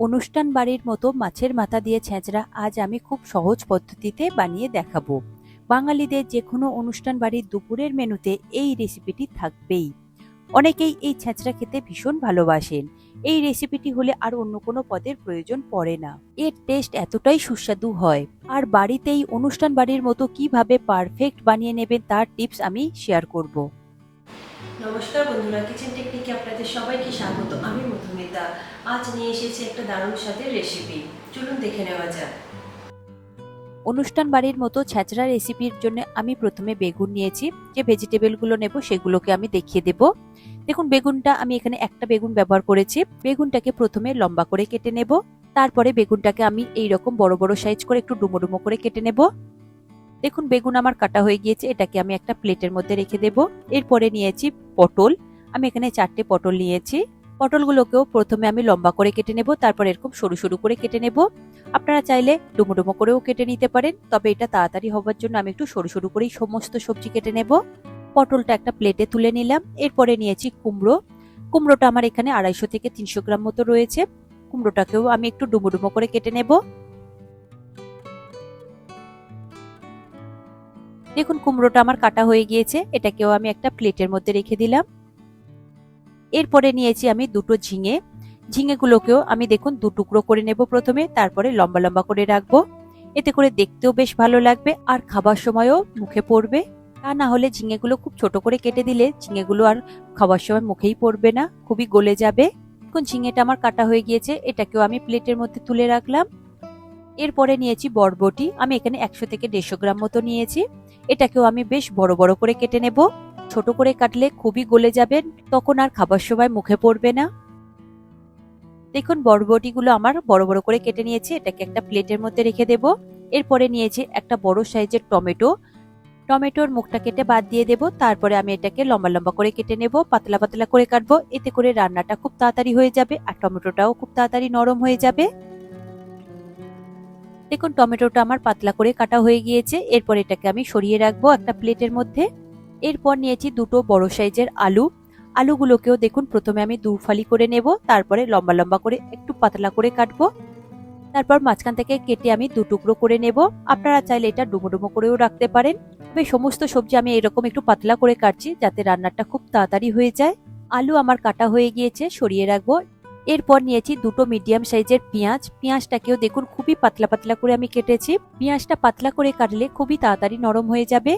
অনুষ্ঠান বাড়ির মতো মাছের মাথা দিয়ে ছেঁচড়া আজ আমি খুব সহজ পদ্ধতিতে বানিয়ে দেখাবো। বাঙালিদের যে কোনো অনুষ্ঠান বাড়ির দুপুরের মেনুতে এই রেসিপিটি থাকবেই। অনেকেই এই ছেঁচড়া খেতে ভীষণ ভালোবাসেন। এই রেসিপিটি হলে আর অন্য কোনো পদের প্রয়োজন পড়ে না। এর টেস্ট এতটাই সুস্বাদু হয়। আর বাড়িতেই অনুষ্ঠান বাড়ির মতো কীভাবে পারফেক্ট বানিয়ে নেবেন তার টিপস আমি শেয়ার করব। নমস্কার বন্ধুরা কিচেন টেকনিকে আপনাদের সবাইকে স্বাগত। আমি মধুমিতা। আজ নিয়ে এসেছি একটা দারুণ স্বাদের রেসিপি চলুন দেখে নেওয়া যাক। অনুষ্ঠান বাড়ির মতো ছ্যাঁচড়া রেসিপির জন্য আমি প্রথমে বেগুন নিয়েছি। যে ভেজিটেবলগুলো নেব সেগুলোকে আমি দেখিয়ে দেব। দেখুন, বেগুনটা আমি এখানে একটা বেগুন ব্যবহার করেছি। বেগুনটাকে প্রথমে লম্বা করে কেটে নেব। তারপরে বেগুনটাকে আমি এই রকম বড় বড় সাইজ করে একটু ডুমো ডুমো করে কেটে নেব। দেখুন, বেগুন আমার কাটা হয়ে গিয়েছে, এটাকে আমি একটা প্লেটের মধ্যে রেখে দেব। এরপরে নিয়েছি পটল। আমি এখানে চারটে পটল নিয়েছি। পটলগুলোকেও প্রথমে আমি লম্বা করে কেটে নেব, তারপর এরকম সরু সরু করে কেটে নেব। আপনারা চাইলে ডুমো ডুমো করেও কেটে নিতে পারেন, তবে এটা তাড়াতাড়ি হবার জন্য আমি একটু সরু সরু করেই সমস্ত সবজি কেটে নেব। পটলটা একটা প্লেটে তুলে নিলাম। এরপরে নিয়েছি কুমড়ো। কুমড়োটা আমার এখানে আড়াইশো থেকে তিনশো গ্রাম মতো রয়েছে। কুমড়োটাকেও আমি একটু ডুমো ডুমো করে কেটে নেব। দেখুন, কুমড়োটা আমার কাটা হয়ে গিয়েছে, এটাকেও আমি একটা প্লেটের মধ্যে রেখে দিলাম। এরপরে নিয়েছি আমি দুটো ঝিঙে। ঝিঙেগুলোকেও আমি দেখুন, দু টুকরো করে নেব প্রথমে, তারপরে লম্বা লম্বা করে রাখব। এতে করে দেখতেও বেশ ভালো লাগবে আর খাবার সময়ও মুখে পড়বে। তা না হলে ঝিঙেগুলো খুব ছোট করে কেটে দিলে ঝিঙেগুলো আর খাবার সময় মুখেই পড়বে না, খুবই গলে যাবে। এখন ঝিঙেটা আমার কাটা হয়ে গিয়েছে, এটাকেও আমি প্লেটের মধ্যে তুলে রাখলাম। এরপরে নিয়েছি বরবটি। আমি এখানে একশো থেকে দেড়শো গ্রাম মতো নিয়েছি। এটাকেও আমি বেশ বড় বড় করে কেটে নেব। ছোট করে কাটলে খুবই গলে যাবেন তখন আর খাবার সময় মুখে পড়বে না। দেখুন, বরবটিগুলো আমার বড় বড় করে কেটে নিয়েছি। এটাকে একটা প্লেটের মধ্যে রেখে দেব। এরপরে নিয়েছি একটা বড় সাইজের টমেটো। টমেটোর মুখটা কেটে বাদ দিয়ে দেব। তারপরে আমি এটাকে লম্বা লম্বা করে কেটে নেব। পাতলা পাতলা করে কাটবো। এতে করে রান্নাটা খুব তাড়াতাড়ি হয়ে যাবে আর টমেটোটাও খুব তাড়াতাড়ি নরম হয়ে যাবে। দেখুন, টমেটোটা আমার পাতলা করে কাটা হয়ে গিয়েছে। এরপর এটাকে আমি সরিয়ে রাখব একটা প্লেটের মধ্যে। এরপর নিয়েছি দুটো বড় সাইজের আলু। আলুগুলোকেও দেখুন, প্রথমে আমি দু ফালি করে নেব, তারপরে লম্বা লম্বা করে একটু পাতলা করে কাটবো। তারপর মাঝখান থেকে কেটে আমি দু টুকরো করে নেব। আপনারা চাইলে এটা ডুমো ডুমো করেও রাখতে পারেন। তবে সমস্ত সবজি আমি এরকম একটু পাতলা করে কাটছি, যাতে রান্নাটা খুব তাড়াতাড়ি হয়ে যায়। আলু আমার কাটা হয়ে গিয়েছে, সরিয়ে রাখব। এরপর নিয়েছি দুটো মিডিয়াম সাইজের পেঁয়াজ। পেঁয়াজটাকেও দেখুন, খুবই পাতলা পাতলা করে আমি কেটেছি। পেঁয়াজটা পাতলা করে কাটলে খুবই তাড়াতাড়ি নরম হয়ে যাবে।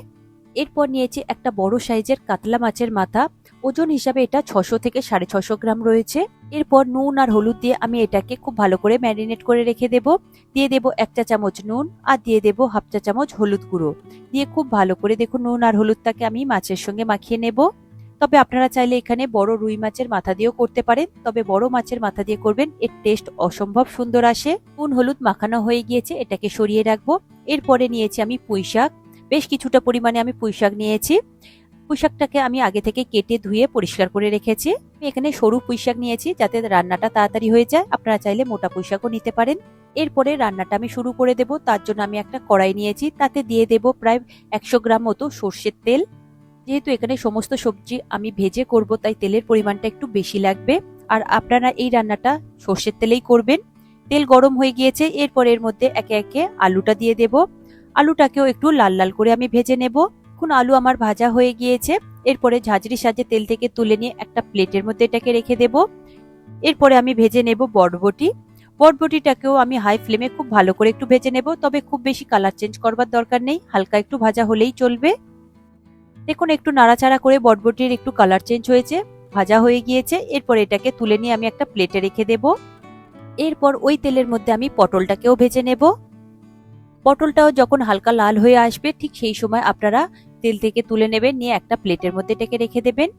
এরপর নিয়েছি একটা বড় সাইজের কাতলা মাছের মাথা। ওজন হিসাবে এটা ছশো থেকে সাড়ে ছশো গ্রাম রয়েছে। এরপর নুন আর হলুদ দিয়ে আমি এটাকে খুব ভালো করে ম্যারিনেট করে রেখে দেব। দিয়ে দেব এক চা চামচ নুন আর দিয়ে দেব হাফ চা চামচ হলুদ গুঁড়ো। দিয়ে খুব ভালো করে দেখুন নুন আর হলুদটাকে আমি মাছের সঙ্গে মাখিয়ে নেব। তবে আপনারা চাইলে এখানে বড় রুই মাছের মাথা দিয়েও করতে পারেন। তবে বড় মাছের মাথা দিয়ে করবেন, এর টেস্ট অসম্ভব সুন্দর আসে। নুন হলুদ মাখানো হয়ে গিয়েছে, এটাকে সরিয়ে রাখব। এরপরে নিয়েছি আমি পুঁই শাক। বেশ কিছুটা পরিমাণে আমি পুঁই শাক নিয়েছি। পুঁই শাকটাকে আমি আগে থেকে কেটে ধুয়ে পরিষ্কার করে রেখেছি। আমি এখানে সরু পুঁই শাক নিয়েছি যাতে রান্নাটা তাড়াতাড়ি হয়ে যায়। আপনারা চাইলে মোটা পুঁই শাকও নিতে পারেন। এরপরে রান্নাটা আমি শুরু করে দেব। তার জন্য আমি একটা কড়াই নিয়েছি। তাতে দিয়ে দেব প্রায় একশো গ্রাম মতো সর্ষের তেল। যেহেতু এখানে সমস্ত সবজি আমি ভেজে করব, তাই তেলের পরিমাণটা একটু বেশি লাগবে। আর আপনারা এই রান্নাটা সর্ষের তেলেই করবেন। তেল গরম হয়ে গিয়েছে, এরপর এর মধ্যে একে একে আলুটা দিয়ে দেব। আলুটাকেও একটু লাল লাল করে আমি ভেজে নেব। এখন আলু আমার ভাজা হয়ে গিয়েছে, এরপরে ঝাঁঝরি সাজে তেল থেকে তুলে নিয়ে একটা প্লেটের মধ্যে এটাকে রেখে দেব। এরপরে আমি ভেজে নেব বটবটি। বটবটিটাকেও আমি হাই ফ্লেমে খুব ভালো করে একটু ভেজে নেব, তবে খুব বেশি কালার চেঞ্জ করবার দরকার নেই, হালকা একটু ভাজা হলেই চলবে। দেখুন, একটু নাড়াচাড়া করে বটবটির একটু কালার চেঞ্জ হয়েছে, ভাজা হয়ে গিয়েছে। এরপর এটাকে তুলে নিয়ে আমি একটা প্লেটে রেখে দেব। এরপর ওই তেলের মধ্যে আমি পটলটাকেও ভেজে নেব। পটলটাও যখন হালকা লাল হয়ে আসবে, ঠিক সেই সময় আপনারা তেল থেকে তুলে নেবেন, নিয়ে একটা প্লেটের মধ্যে এটাকে রেখে দেবেন।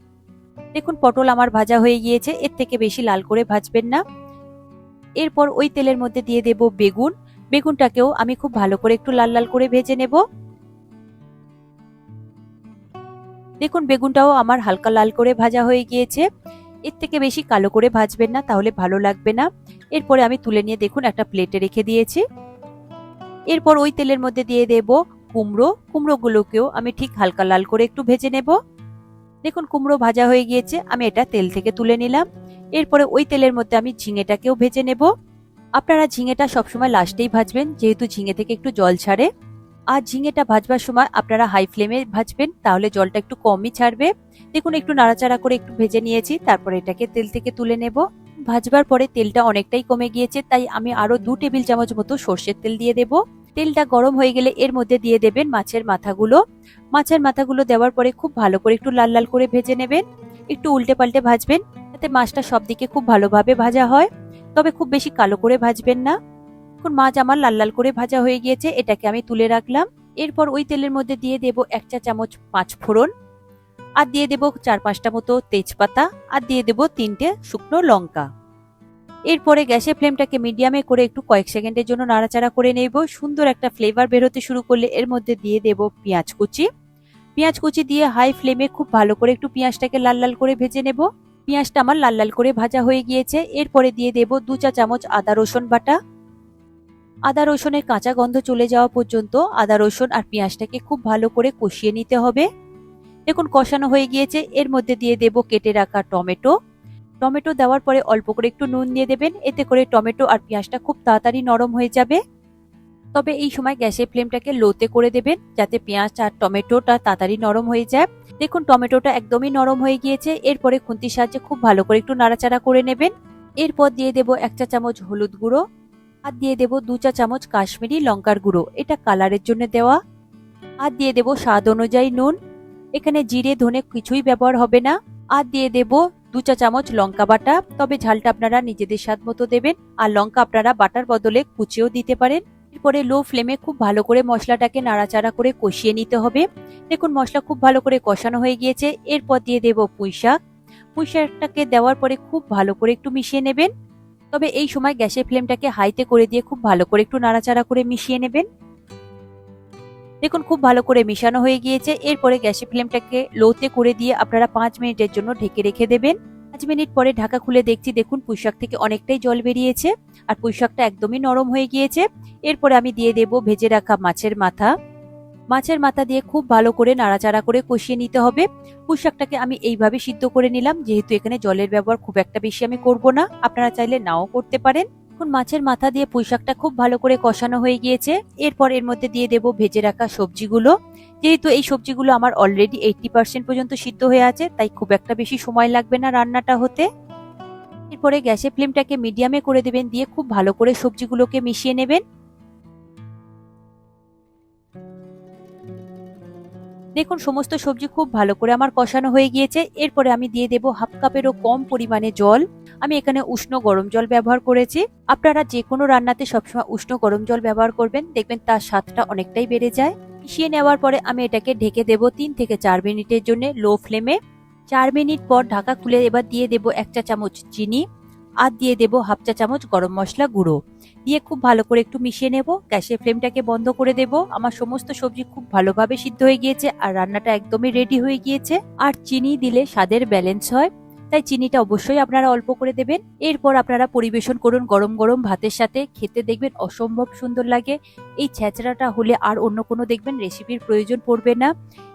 দেখুন, পটল আমার ভাজা হয়ে গিয়েছে, এর থেকে বেশি লাল করে ভাজবেন না। এরপর ওই তেলের মধ্যে দিয়ে দেব বেগুন। বেগুনটাকেও আমি খুব ভালো করে একটু লাল লাল করে ভেজে নেব। দেখুন, বেগুনটাও আমার হালকা লাল করে ভাজা হয়ে গিয়েছে। এর থেকে বেশি কালো করে ভাজবেন না, তাহলে ভালো লাগবে না। এরপরে আমি তুলে নিয়ে দেখুন, একটা প্লেটে রেখে দিয়েছি। এরপর ওই তেলের মধ্যে দিয়ে দেব কুমড়ো। কুমড়োগুলোকেও আমি ঠিক হালকা লাল করে একটু ভেজে নেব। দেখুন, কুমড়ো ভাজা হয়ে গিয়েছে, আমি এটা তেল থেকে তুলে নিলাম। এরপরে ওই তেলের মধ্যে আমি ঝিঙেটাকেও ভেজে নেব। আপনারা ঝিঙেটা সবসময় লাস্টেই ভাজবেন, যেহেতু ঝিঙে থেকে একটু জল ছাড়ে। আর ঝিঙেটা ভাজবার সময় আপনারা হাই ফ্লেমে ভাজবেন, তাহলে জলটা একটু কমই ছাড়বে। দেখুন, একটু নাড়াচাড়া করে একটু ভেজে নিয়েছি, তারপর এটাকে তেল থেকে তুলে নেব। ভাজবার পরে তেলটা অনেকটাই কমে গিয়েছে, তাই আমি আরও দু টেবিল চামচ মতো সর্ষের তেল দিয়ে দেব। তেলটা গরম হয়ে গেলে এর মধ্যে দিয়ে দেবেন মাছের মাথাগুলো। মাছের মাথাগুলো দেওয়ার পরে খুব ভালো করে একটু লাল লাল করে ভেজে নেবেন। একটু উল্টে পাল্টে ভাজবেন, যাতে মাছটা সব দিকে খুব ভালোভাবে ভাজা হয়। তবে খুব বেশি কালো করে ভাজবেন না। এখন মাছ আমার লাল লাল করে ভাজা হয়ে গিয়েছে, এটাকে আমি তুলে রাখলাম। এরপর ওই তেলের মধ্যে দিয়ে দেব এক চা চামচ পাঁচ ফোড়ন, আর দিয়ে দেব চার পাঁচটা মতো তেজপাতা, আর দিয়ে দেব তিনটে শুকনো লঙ্কা। এরপরে গ্যাসের ফ্লেমটাকে মিডিয়ামে করে একটু কয়েক সেকেন্ডের জন্য নাড়াচাড়া করে নেব। সুন্দর একটা ফ্লেভার বেরোতে শুরু করলে এর মধ্যে দিয়ে দেব পেঁয়াজ কুচি। পেঁয়াজ কুচি দিয়ে হাই ফ্লেমে খুব ভালো করে একটু পেঁয়াজটাকে লাল লাল করে ভেজে নেব। পেঁয়াজটা আমার লাল লাল করে ভাজা হয়ে গিয়েছে। এরপরে দিয়ে দেব দু চা চামচ আদা রসুন বাটা আদা রসুনের কাঁচা গন্ধ চলে যাওয়া পর্যন্ত আদা রসুন আর পেঁয়াজটাকে খুব ভালো করে কষিয়ে নিতে হবে। দেখুন, কষানো হয়ে গিয়েছে। এর মধ্যে দিয়ে দেব কেটে রাখা টমেটো। টমেটো দেওয়ার পরে অল্প করে একটু নুন দিয়ে দেবেন। এতে করে টমেটো আর পেঁয়াজটা খুব তাড়াতাড়ি নরম হয়ে যাবে। তবে এই সময় গ্যাসের ফ্লেমটাকে লোতে করে দেবেন যাতে পেঁয়াজ আর টমেটোটা তাড়াতাড়ি নরম হয়ে যায়। দেখুন, টমেটোটা একদমই নরম হয়ে গিয়েছে। এরপরে খুন্তির সাহায্যে খুব ভালো করে একটু নাড়াচাড়া করে নেবেন। এরপর দিয়ে দেব এক চা চামচ হলুদ গুঁড়ো। আর দিয়ে দেব দু চা চামচ কাশ্মীরি লঙ্কার গুঁড়ো। এটা কালারের জন্য দেওয়া। আর দিয়ে দেব স্বাদ অনুযায়ী নুন। এখানে জিরে, ধনে কিছুই ব্যবহার হবে না। আর দিয়ে দেব দু চা চামচ লঙ্কা বাটা। তবে ঝালটা আপনারা নিজেদের স্বাদ মতো দেবেন। আর লঙ্কা আপনারা বাটার বদলে কুচিয়েও দিতে পারেন। এরপরে লো ফ্লেমে খুব ভালো করে মশলাটাকে নাড়াচাড়া করে কষিয়ে নিতে হবে। দেখুন, মশলা খুব ভালো করে কষানো হয়ে গিয়েছে। এরপর দিয়ে দেব পুঁই শাক পুঁই শাকটাকে দেওয়ার পরে খুব ভালো করে একটু মিশিয়ে নেবেন। তবে এই সময় গ্যাসের ফ্লেমটাকে হাইতে করে দিয়ে খুব ভালো করে একটু নাড়াচাড়া করে মিশিয়ে নেবেন। দেখুন, খুব ভালো করে মিশানো হয়ে গিয়েছে। এরপরে গ্যাসের ফ্লেমটাকে লোতে করে দিয়ে আপনারা পাঁচ মিনিটের জন্য ঢেকে রেখে দেবেন। পাঁচ মিনিট পরে ঢাকা খুলে দেখছি, দেখুন, পুঁইশাক থেকে অনেকটাই জল বেরিয়েছে আর পুঁইশাকটা একদমই নরম হয়ে গিয়েছে। এরপরে আমি দিয়ে দেব ভেজে রাখা মাছের মাথা। মাছের মাথা দিয়ে খুব ভালো করে নাড়াচাড়া করে কষিয়ে নিতে হবে। পুঁইশাকটাকে আমি এইভাবে সিদ্ধ করে নিলাম, যেহেতু এখানে জলের ব্যবহার খুব একটা বেশি আমি করব না। আপনারা চাইলে নাও করতে পারেন। এখন মাছের মাথা দিয়ে পুঁইশাকটা খুব ভালো করে কষানো হয়ে গিয়েছে। এরপর এর মধ্যে দিয়ে দেব ভেজে রাখা সবজিগুলো। যেহেতু এই সবজিগুলো আমার অলরেডি এইটটি পার্সেন্ট পর্যন্ত সিদ্ধ হয়ে আছে, তাই খুব একটা বেশি সময় লাগবে না রান্নাটা হতে। এরপরে গ্যাসের ফ্লেমটাকে মিডিয়ামে করে দেবেন, দিয়ে খুব ভালো করে সবজিগুলোকে মিশিয়ে নেবেন। দেখুন, সমস্ত সবজি খুব ভালো করে আমার কষানো হয়ে গিয়েছে। এরপরে আমি দিয়ে দেব হাফ কাপেরও কম পরিমাণে জল। আমি এখানে উষ্ণ গরম জল ব্যবহার করেছি। আপনারা যে কোনো রান্নাতে সবসময় উষ্ণ গরম জল ব্যবহার করবেন। দেখবেন তার স্বাদটা অনেকটাই বেড়ে যায়। মিশিয়ে নেওয়ার পরে আমি এটাকে ঢেকে দেব তিন থেকে চার মিনিটের জন্য লো ফ্লেমে। চার মিনিট পর ঢাকা খুলে এবার দিয়ে দেব এক চা চামচ চিনি। আর দিয়ে দেব হাফ চা চামচ গরম মশলা গুঁড়ো। দিয়ে খুব ভালো করে একটু মিশিয়ে নেব। গ্যাসের ফ্লেমটাকে বন্ধ করে দেব। আমার সমস্ত সবজি খুব ভালোভাবে সিদ্ধ হয়ে গিয়েছে আর রান্নাটা একদমই রেডি হয়ে গিয়েছে। আর চিনি দিলে স্বাদের ব্যালেন্স হয়, তাই চিনিটা অবশ্যই আপনারা অল্প করে দেবেন। এরপর আপনারা পরিবেশন করুন গরম গরম ভাতের সাথে। খেতে দেখবেন অসম্ভব সুন্দর লাগে। এই ছেঁচড়াটা হলে আর অন্য কোনো দেখবেন রেসিপির প্রয়োজন পড়বে না।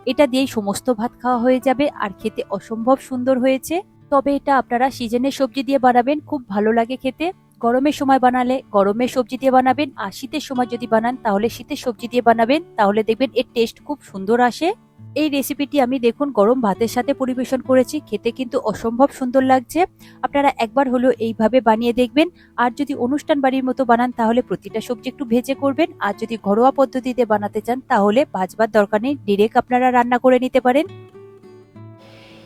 এটা দিয়েই সমস্ত ভাত খাওয়া হয়ে যাবে আর খেতে অসম্ভব সুন্দর হয়েছে। তবে এটা আপনারা সিজনের সবজি দিয়ে বানাবেন। খুব ভালো লাগে খেতে। গরমের সময় বানালে গরমের সবজি দিয়ে বানাবেন, আর শীতের সময় যদি বানান তাহলে শীতের সবজি দিয়ে বানাবেন, তাহলে দেখবেন এর টেস্ট খুব সুন্দর আসে। এই রেসিপিটি আমি দেখুন গরম ভাতের সাথে পরিবেশন করেছি, খেতে কিন্তু অসম্ভব সুন্দর লাগছে। আপনারা একবার হলেও এইভাবে বানিয়ে দেখবেন, আর যদি অনুষ্ঠান বাড়ির মতো বানান তাহলে প্রতিটা সবজি একটু ভেজে করবেন, আর যদি ঘরোয়া পদ্ধতিতে বানাতে চান তাহলে ভাজবার দরকার নেই ডিরেক্ট আপনারা রান্না করে নিতে পারেন।